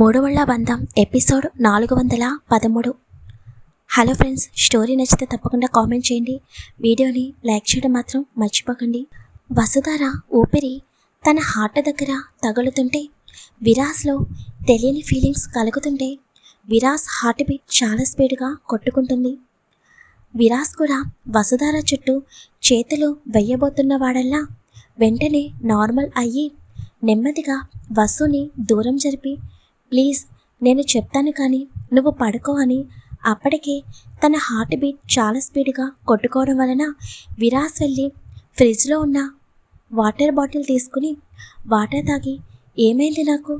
మూడవళ్ళ బంధం ఎపిసోడ్ నాలుగు వందల పదమూడు. హలో ఫ్రెండ్స్ స్టోరీ నచ్చితే తప్పకుండా కామెంట్ చేయండి. వీడియోని లైక్ చేయడం మాత్రం మర్చిపోకండి. వసుధార ఊపిరి తన హార్ట్ దగ్గర తగులుతుంటే విరాస్లో తెలియని ఫీలింగ్స్ కలుగుతుంటే విరాస్ హార్ట్ బీట్ చాలా స్పీడ్గా కొట్టుకుంటుంది. విరాస్ కూడా వసుధార చుట్టూ చేతులు వెయ్యబోతున్న వాడల్లా వెంటనే నార్మల్ అయ్యి నెమ్మదిగా వసుని దూరం జరిపి ప్లీజ్ నేను చెప్తాను కానీ నువ్వు పడుకో అని. అప్పటికే తన హార్ట్ బీట్ చాలా స్పీడ్గా కొట్టుకోవడం వలన విరాస్ వెళ్ళి ఫ్రిడ్జ్లో ఉన్న వాటర్ బాటిల్ తీసుకుని వాటర్ తాగి ఏమైంది నాకు?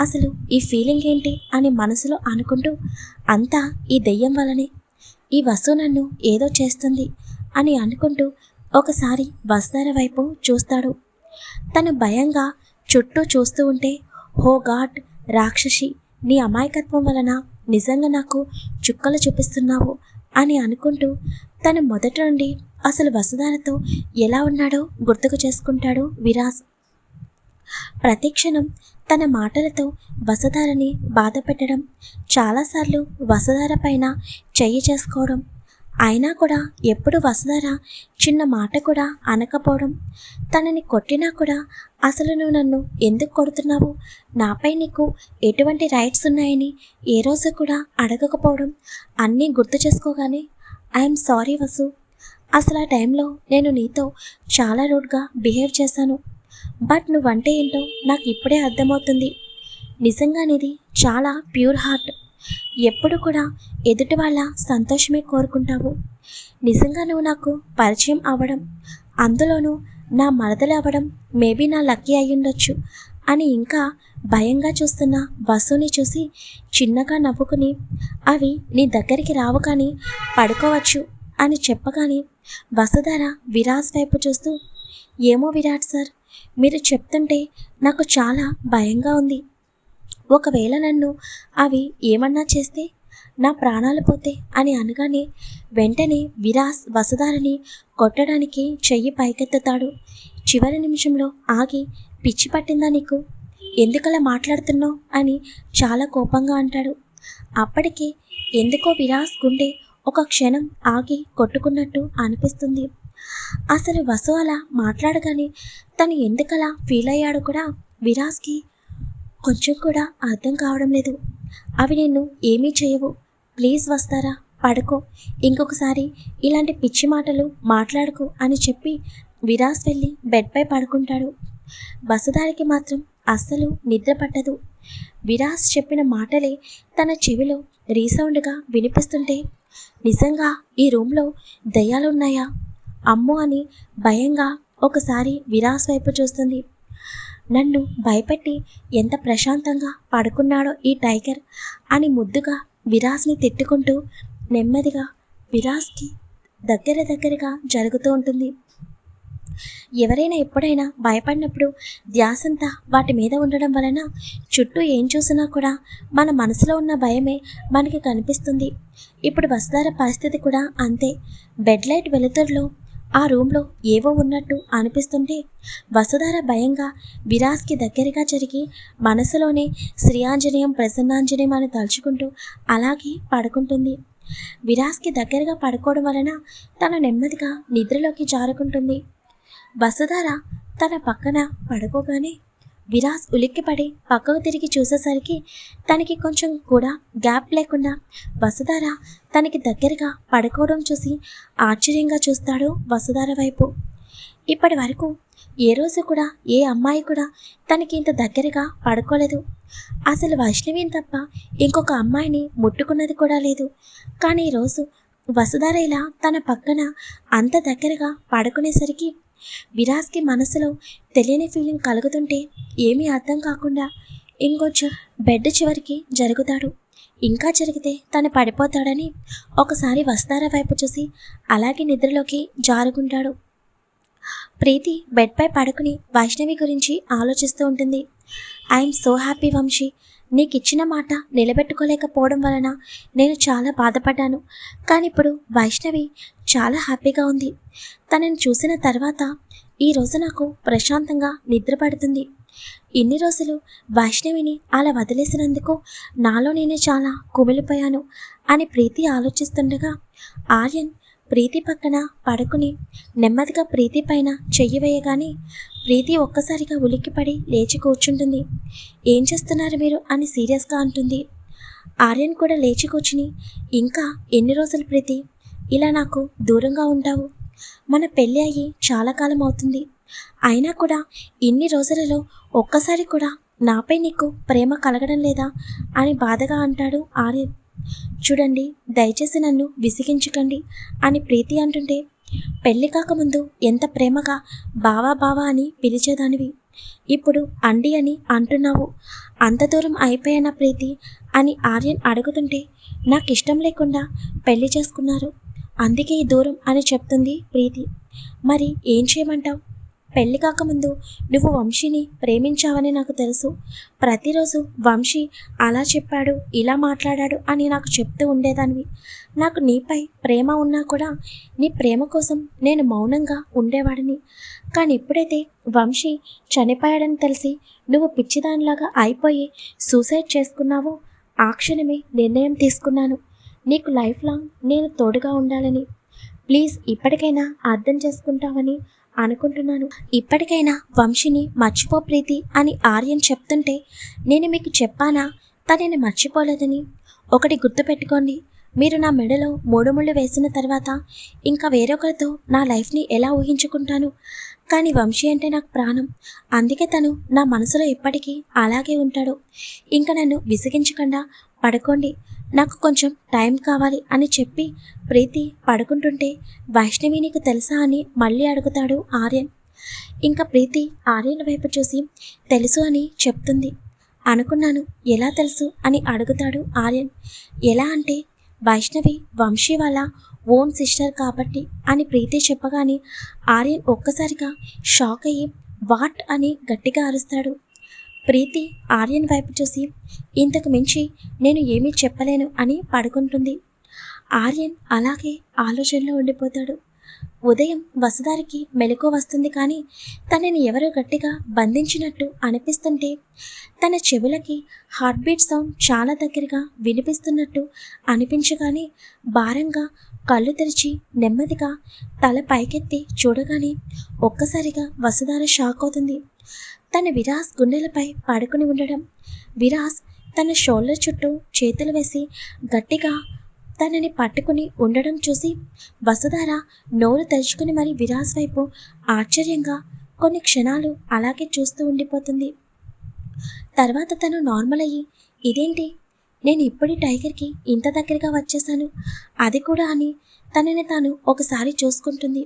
అసలు ఈ ఫీలింగ్ ఏంటి? అని మనసులో అనుకుంటూ అంతా ఈ దెయ్యం వలనే ఈ వసు నన్ను ఏదో చేస్తుంది అని అనుకుంటూ ఒకసారి వస్తార వైపు చూస్తాడు. తను భయంగా చుట్టూ చూస్తూ ఉంటే హో గాడ్ రాక్షసి నీ అమాయకత్వం వలన నిజంగా నాకు చుక్కలు చూపిస్తున్నావు అని అనుకుంటూ తను మొదట నుండి అసలు వసుధారతో ఎలా ఉన్నాడో గుర్తుకు చేసుకుంటాడు విరాజ్. ప్రతిక్షణం తన మాటలతో వసదారని బాధ పెట్టడం చాలాసార్లు వసదార పైన చెయ్యి చేసుకోవడం అయినా కూడా ఎప్పుడు వసుధార చిన్న మాట కూడా అనకపోవడం. తనని కొట్టినా కూడా అసలు నువ్వు నన్ను ఎందుకు కొడుతున్నావు? నాపై నీకు ఎటువంటి రైట్స్ ఉన్నాయని ఏ రోజు కూడా అడగకపోవడం. అన్నీ గుర్తు చేసుకోగానే ఐఎమ్ సారీ వసు. అసలు ఆ టైంలో నేను నీతో చాలా రూడ్గా బిహేవ్ చేశాను. బట్ నువ్వంటే ఏంటో నాకు ఇప్పుడే అర్థమవుతుంది. నిజంగా నీది చాలా ప్యూర్ హార్ట్ ఎప్పుడు కూడా ఎదుటి వాళ్ళ సంతోషమే కోరుకుంటావు. నిజంగా నువ్వు నాకు పరిచయం అవ్వడం అందులోనూ నా మరదలు అవ్వడం మేబీ నా లక్కీ అయ్యుండొచ్చు అని ఇంకా భయంగా చూస్తున్న వసుని చూసి చిన్నగా నవ్వుకుని అవి నీ దగ్గరికి రావు కానీ పడుకోవచ్చు అని చెప్పగానే వసుధర విరాజ్ వైపు చూస్తూ ఏమో విరాట్ సార్ మీరు చెప్తుంటే నాకు చాలా భయంగా ఉంది. ఒకవేళ నన్ను అవి ఏమన్నా చేస్తే నా ప్రాణాలు పోతే అని అనగానే వెంటనే విరాస్ వసదారిని కొట్టడానికి చెయ్యి పైకెత్తుతాడు. చివరి నిమిషంలో ఆగి పిచ్చి పట్టిందా నీకు? ఎందుకలా మాట్లాడుతున్నావు? అని చాలా కోపంగా అంటాడు. అప్పటికే ఎందుకో విరాస్ గుండె ఒక క్షణం ఆగి కొట్టుకున్నట్టు అనిపిస్తుంది. అసలు వసు అలా మాట్లాడగానే తను ఎందుకలా ఫీల్ అయ్యాడో కూడా విరాస్కి కొంచెం కూడా అర్థం కావడం లేదు. అవి నిన్ను ఏమీ చేయవు. ప్లీజ్ వస్తారా? పడుకో. ఇంకొకసారి ఇలాంటి పిచ్చి మాటలు మాట్లాడుకో అని చెప్పి విరాస్ వెళ్ళి బెడ్పై పడుకుంటాడు. వసుధారికి మాత్రం అస్సలు నిద్ర పట్టదు. విరాస్ చెప్పిన మాటలే తన చెవిలో రీసౌండ్గా వినిపిస్తుంటే నిజంగా ఈ రూమ్లో దయ్యాలున్నాయా? అమ్మో అని భయంగా ఒకసారి విరాస్ వైపు చూస్తుంది. నన్ను భయపెట్టి ఎంత ప్రశాంతంగా పడుకున్నాడో ఈ టైగర్ అని ముద్దుగా విరాస్ని తిట్టుకుంటూ నెమ్మదిగా విరాస్కి దగ్గర దగ్గరగా జరుగుతూ ఉంటుంది. ఎవరైనా ఎప్పుడైనా భయపడినప్పుడు ధ్యాసంతా వాటి మీద ఉండడం వలన చుట్టూ ఏం చూసినా కూడా మన మనసులో ఉన్న భయమే మనకి కనిపిస్తుంది. ఇప్పుడు వస్తార పరిస్థితి కూడా అంతే. బెడ్ లైట్ వెలుతురులో ఆ రూమ్లో ఏవో ఉన్నట్టు అనిపిస్తుంటే వసుధార భయంగా విరాస్కి దగ్గరగా జరిగి మనసులోనే శ్రీయాంజనేయం ప్రసన్నాంజనేయం అని తలుచుకుంటూ అలాగే పడుకుంటుంది. విరాస్కి దగ్గరగా పడుకోవడం వలన తను నెమ్మదిగా నిద్రలోకి జారుకుంటుంది. వసుధార తన పక్కన పడుకోగానే విరాస్ ఉలిక్కిపడి పక్కకు తిరిగి చూసేసరికి తనకి కొంచెం కూడా గ్యాప్ లేకుండా వసుధార తనకి దగ్గరగా పడుకోవడం చూసి ఆశ్చర్యంగా చూస్తాడు వసుధార వైపు. ఇప్పటి వరకు ఏ రోజు కూడా ఏ అమ్మాయి కూడా తనకి ఇంత దగ్గరగా పడుకోలేదు. అసలు వైష్ణవిని తప్ప ఇంకొక అమ్మాయిని ముట్టుకున్నది కూడా లేదు. కానీ ఈరోజు వసుధార ఇలా తన పక్కన అంత దగ్గరగా పడుకునేసరికి విరాస్కి మనసులో తెలియని ఫీలింగ్ కలుగుతుంటే ఏమీ అర్థం కాకుండా ఇంకొంచెం బెడ్ చివరికి జరుగుతాడు. ఇంకా జరిగితే తను పడిపోతాడని ఒకసారి వస్తారా వైపు చూసి అలాగే నిద్రలోకి జారుకుంటాడు. ప్రీతి బెడ్పై పడుకుని వైష్ణవి గురించి ఆలోచిస్తూ ఉంటుంది. I'm so happy Vamshi. నీకు ఇచ్చిన మాట నిలబెట్టుకోలేకపోవడం వలన నేను చాలా బాధపడ్డాను. కానీ ఇప్పుడు వైష్ణవి చాలా హ్యాపీగా ఉంది. తనని చూసిన తర్వాత ఈరోజు నాకు ప్రశాంతంగా నిద్ర పడుతుంది. ఇన్ని రోజులు వైష్ణవిని అలా వదిలేసినందుకు నాలో నేనే చాలా కుమిలిపోయాను అని ప్రీతి ఆలోచిస్తుండగా ఆర్యన్ ప్రీతి పక్కన పడుకుని నెమ్మదిగా ప్రీతి పైన చెయ్యి వేయగానే ప్రీతి ఒక్కసారిగా ఉలిక్కిపడి లేచి కూర్చుంటుంది. ఏం చేస్తున్నారు మీరు? అని సీరియస్గా అంటుంది. ఆర్యన్ కూడా లేచి కూర్చుని ఇంకా ఎన్ని రోజులు ప్రీతి? ఇలా నాకు దూరంగా ఉంటావు. మన పెళ్ళి అయ్యి చాలా కాలం అవుతుంది. అయినా కూడా ఇన్ని రోజులలో ఒక్కసారి కూడా నాపై నీకు ప్రేమ కలగడం లేదా? అని బాధగా అంటాడు ఆర్యన్. చూడండి దయచేసి నన్ను విసిగించకండి అని ప్రీతి అంటుంటే పెళ్ళి కాకముందు ఎంత ప్రేమగా బావా బావా అని పిలిచేదానివి. ఇప్పుడు అండి అని అంటున్నావు. అంత దూరం అయిపోయిన ప్రీతి అని ఆర్యన్ అడుగుతుంటే నాకు ఇష్టం లేకుండా పెళ్ళి చేసుకున్నారు. అందుకే ఈ దూరం అని చెప్తుంది ప్రీతి. మరి ఏం చేయమంటావు? పెళ్ళి కాకముందు నువ్వు వంశీని ప్రేమించావని నాకు తెలుసు. ప్రతిరోజు వంశీ అలా చెప్పాడు ఇలా మాట్లాడాడు అని నాకు చెప్తూ ఉండేదానివి. నాకు నీపై ప్రేమ ఉన్నా కూడా నీ ప్రేమ కోసం నేను మౌనంగా ఉండేవాడిని. కానీ ఎప్పుడైతే వంశీ చనిపోయాడని తెలిసి నువ్వు పిచ్చిదానిలాగా అయిపోయి సూసైడ్ చేసుకున్నావో ఆ క్షణమే నిర్ణయం తీసుకున్నాను. నీకు లైఫ్ లాంగ్ నేను తోడుగా ఉండాలని. ప్లీజ్ ఇప్పటికైనా అర్థం చేసుకుంటావని అనుకుంటున్నాను. ఇప్పటికైనా వంశిని మర్చిపో ప్రీతి అని ఆర్యన్ చెప్తుంటే నేను మీకు చెప్పానా? తనని మర్చిపోలేదని. ఒకటి గుర్తుపెట్టుకోండి మీరు నా మెడలో మూడు ముళ్ళు వేసిన తర్వాత ఇంకా వేరొకరితో నా లైఫ్ని ఎలా ఊహించుకుంటాను? కానీ వంశీ అంటే నాకు ప్రాణం. అందుకే తను నా మనసులో ఇప్పటికీ అలాగే ఉంటాడు. ఇంకా నన్ను విసిగించకుండా పడుకోండి. నాకు కొంచెం టైం కావాలి అని చెప్పి ప్రీతి పడుకుంటుంటే వైష్ణవి నీకు తెలుసా అని మళ్ళీ అడుగుతాడు ఆర్యన్. ఇంకా ప్రీతి ఆర్యన్ వైపు చూసి తెలుసు అని చెప్తుంది. అనుకున్నాను ఎలా తెలుసు అని అడుగుతాడు ఆర్యన్. ఎలా అంటే వైష్ణవి వంశీ వాళ్ళ ఓన్ సిస్టర్ కాబట్టి అని ప్రీతి చెప్పగానే ఆర్యన్ ఒక్కసారిగా షాక్ అయ్యి వాట్? అని గట్టిగా అరుస్తాడు. ప్రీతి ఆర్యన్ వైపు చూసి ఇంతకు మించి నేను ఏమీ చెప్పలేను అని పడుకుంటుంది. ఆర్యన్ అలాగే ఆలోచనలో ఉండిపోతాడు. ఉదయం వసుదారికి మెలకు వస్తుంది కానీ తనని ఎవరో గట్టిగా బంధించినట్టు అనిపిస్తుంటే తన చెవులకి హార్ట్బీట్ సౌండ్ చాలా దగ్గరగా వినిపిస్తున్నట్టు అనిపించగానే భారంగా కళ్ళు తెరిచి నెమ్మదిగా తల పైకెత్తి చూడగానే ఒక్కసారిగా వసుధార షాక్ అవుతుంది. తన విరాస్ గుండెలపై పడుకుని ఉండడం. విరాస్ తన షోల్డర్ చుట్టూ చేతులు వేసి గట్టిగా తనని పట్టుకుని ఉండడం చూసి వసుధార నోరు తెరుచుకుని మరి విరాస్ వైపు ఆశ్చర్యంగా కొన్ని క్షణాలు అలాగే చూస్తూ ఉండిపోతుంది. తర్వాత తను నార్మల్ అయ్యి ఇదేంటి? నేను ఇప్పుడు టైగర్కి ఇంత దగ్గరగా వచ్చేసాను. అది కూడా అని తనని తాను ఒకసారి చూసుకుంటుంది.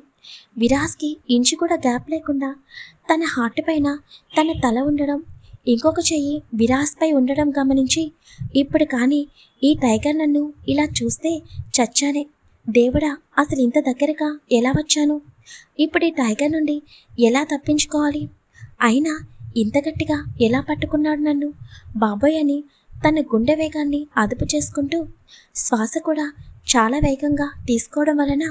విరాజ్కి ఇంచు కూడా గ్యాప్ లేకుండా తన హార్ట్ పైన తన తల ఉండడం ఇంకొక చెయ్యి విరాజ్పై ఉండడం గమనించి ఇప్పుడు కానీ ఈ టైగర్ నన్ను ఇలా చూస్తే చచ్చానే. దేవుడా అసలు ఇంత దగ్గరగా ఎలా వచ్చాను? ఇప్పుడు ఈ టైగర్ నుండి ఎలా తప్పించుకోవాలి? అయినా ఇంత గట్టిగా ఎలా పట్టుకున్నాడు నన్ను? బాబోయ్ అని తన గుండె వేగాన్ని అదుపు చేసుకుంటూ శ్వాస కూడా చాలా వేగంగా తీసుకోవడం వలన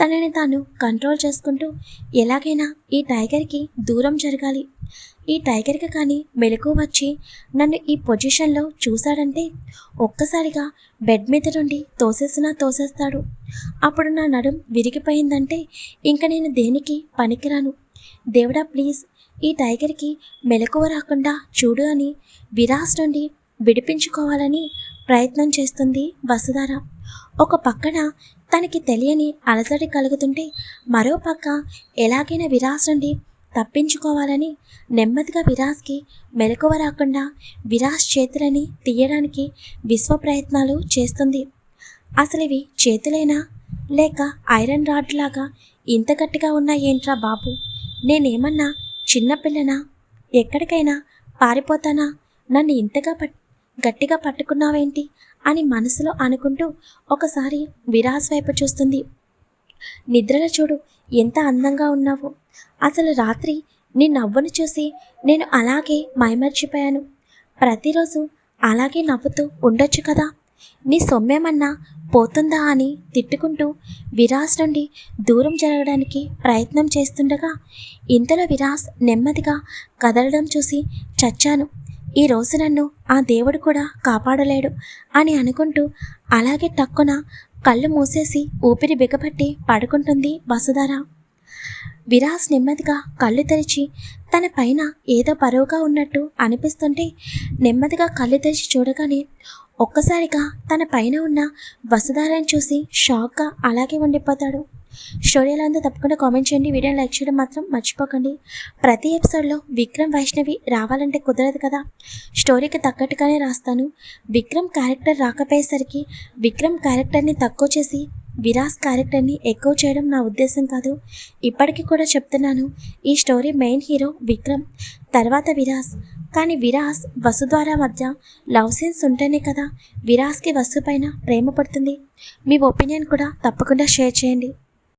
తనని తాను కంట్రోల్ చేసుకుంటూ ఎలాగైనా ఈ టైగర్కి దూరం జరగాలి. ఈ టైగర్కి కానీ మెలకు వచ్చి నన్ను ఈ పొజిషన్లో చూశాడంటే ఒక్కసారిగా బెడ్ మీద నుండి తోసేసినా తోసేస్తాడు. అప్పుడు నా నడుం విరిగిపోయిందంటే ఇంక నేను దేనికి పనికిరాను? దేవుడా ప్లీజ్ ఈ టైగర్కి మెలకువ రాకుండా చూడు అని విరాస్ నుండి విడిపించుకోవాలని ప్రయత్నం చేస్తుంది వసుధార. ఒక పక్కన తనకి తెలియని అలసడి కలుగుతుంటే మరో పక్క ఎలాగైనా విరాస్ నుండి తప్పించుకోవాలని నెమ్మదిగా విరాస్కి మెలకువ రాకుండా విరాస్ చేతులని తీయడానికి విశ్వ ప్రయత్నాలు చేస్తుంది. అసలు ఇవి చేతులైనా? లేక ఐరన్ రాడ్ లాగా ఇంత గట్టిగా ఉన్నాయేంట్రా బాబు? నేనేమన్నా చిన్నపిల్లనా ఎక్కడికైనా పారిపోతానా? నన్ను ఇంతగా పట్ గట్టిగా పట్టుకున్నావేంటి అని మనసులో అనుకుంటూ ఒకసారి విరాస్ వైపు చూస్తుంది. నిద్రలో చూడు ఎంత అందంగా ఉన్నావో. అసలు రాత్రి నీ నవ్వును చూసి నేను అలాగే మైమర్చిపోయాను. ప్రతిరోజు అలాగే నవ్వుతూ ఉండొచ్చు కదా. నీ సొమ్మేమన్నా పోతుందా అని తిట్టుకుంటూ విరాస్ నుండి దూరం జరగడానికి ప్రయత్నం చేస్తుండగా ఇంతలో విరాస్ నెమ్మదిగా కదలడం చూసి చచ్చాను. ఈ రోజు నన్ను ఆ దేవుడు కూడా కాపాడలేడు అని అనుకుంటూ అలాగే టక్కున కళ్ళు మూసేసి ఊపిరి బిగపట్టి పడుకుంటుంది వసుధార విరాస్ నెమ్మదిగా కళ్ళు తెరిచి తన పైన ఏదో బరువుగా ఉన్నట్టు అనిపిస్తుంటే నెమ్మదిగా కళ్ళు తెరిచి చూడగానే ఒక్కసారిగా తన పైన ఉన్న వసుధారాన్ని చూసి షాక్గా అలాగే ఉండిపోతాడు. స్టోరీలో అంతా తప్పకుండా కామెంట్ చేయండి. వీడియోని లైక్ చేయడం మాత్రం మర్చిపోకండి. ప్రతి ఎపిసోడ్లో విక్రమ్ వైష్ణవి రావాలంటే కుదరదు కదా. స్టోరీకి తగ్గట్టుగానే రాస్తాను. విక్రమ్ క్యారెక్టర్ రాకపోయేసరికి విక్రమ్ క్యారెక్టర్ని తక్కువ చేసి విరాస్ క్యారెక్టర్ని ఎక్కువ చేయడం నా ఉద్దేశం కాదు. ఇప్పటికీ కూడా చెప్తున్నాను ఈ స్టోరీ మెయిన్ హీరో విక్రమ్ తర్వాత విరాస్. కానీ విరాస్ వసు ద్వారా మధ్య లవ్ సీన్స్ ఉంటేనే కదా విరాస్కి వసు పైన ప్రేమ పడుతుంది. మీ ఒపీనియన్ కూడా తప్పకుండా షేర్ చేయండి.